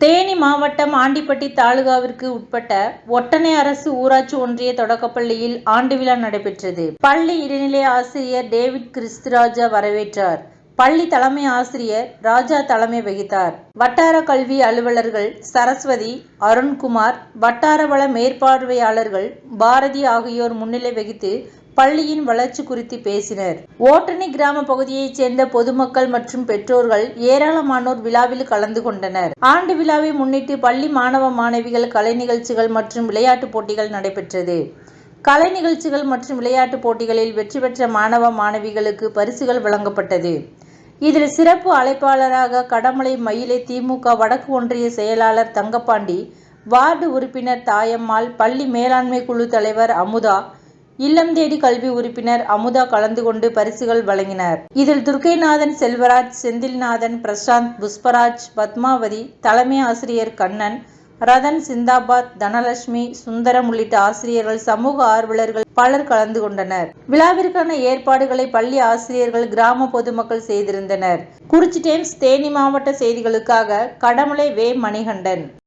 தேனி மாவட்டம் ஆண்டிப்பட்டி தாலுகாவிற்கு உட்பட்ட ஒட்டனை அரசு ஊராட்சி ஒன்றிய தொடக்கப்பள்ளியில் ஆண்டு விழா நடைபெற்றது. பள்ளி இடைநிலை ஆசிரியர் டேவிட் கிறிஸ்துராஜா வரவேற்றார். பள்ளி தலைமை ஆசிரியர் ராஜா தலைமை வகித்தார். வட்டார கல்வி அலுவலர்கள் சரஸ்வதி அருண்குமார் வட்டார வள மேற்பார்வையாளர்கள் பாரதி ஆகியோர் முன்னிலை வகித்து பள்ளியின் வளர்ச்சி குறித்து பேசினர். ஓட்டணி கிராம பகுதியைச் சேர்ந்த பொதுமக்கள் மற்றும் பெற்றோர்கள் ஏராளமானோர் விழாவில் கலந்து கொண்டனர். ஆண்டு விழாவை முன்னிட்டு பள்ளி மாணவ மாணவிகள் கலை நிகழ்ச்சிகள் மற்றும் விளையாட்டுப் போட்டிகள் நடைபெற்றது. கலை நிகழ்ச்சிகள் மற்றும் விளையாட்டுப் போட்டிகளில் வெற்றி பெற்ற மாணவ மாணவிகளுக்கு பரிசுகள் வழங்கப்பட்டது. இதில் சிறப்பு அழைப்பாளராக கடமலை மயிலை திமுக வடக்கு ஒன்றிய செயலாளர் தங்கப்பாண்டி வார்டு உறுப்பினர் தாயம்மாள் பள்ளி மேலாண்மை குழு தலைவர் அமுதா இல்லம் தேடி கல்வி உறுப்பினர் அமுதா கலந்து கொண்டு பரிசுகள் வழங்கினர். இதில் துர்க்கைநாதன் செல்வராஜ் செந்தில்நாதன் பிரசாந்த் புஷ்பராஜ் பத்மாவதி தலைமை ஆசிரியர் கண்ணன் ரதன் சிந்தாபாத் தனலட்சுமி சுந்தரம் உள்ளிட்ட ஆசிரியர்கள் சமூக ஆர்வலர்கள் பலர் கலந்து கொண்டனர். விழாவிற்கான ஏற்பாடுகளை பள்ளி ஆசிரியர்கள் கிராம பொதுமக்கள் செய்திருந்தனர். குறிச்சி டைம்ஸ் தேனி மாவட்ட செய்திகளுக்காக கடமலை வே. மணிகண்டன்.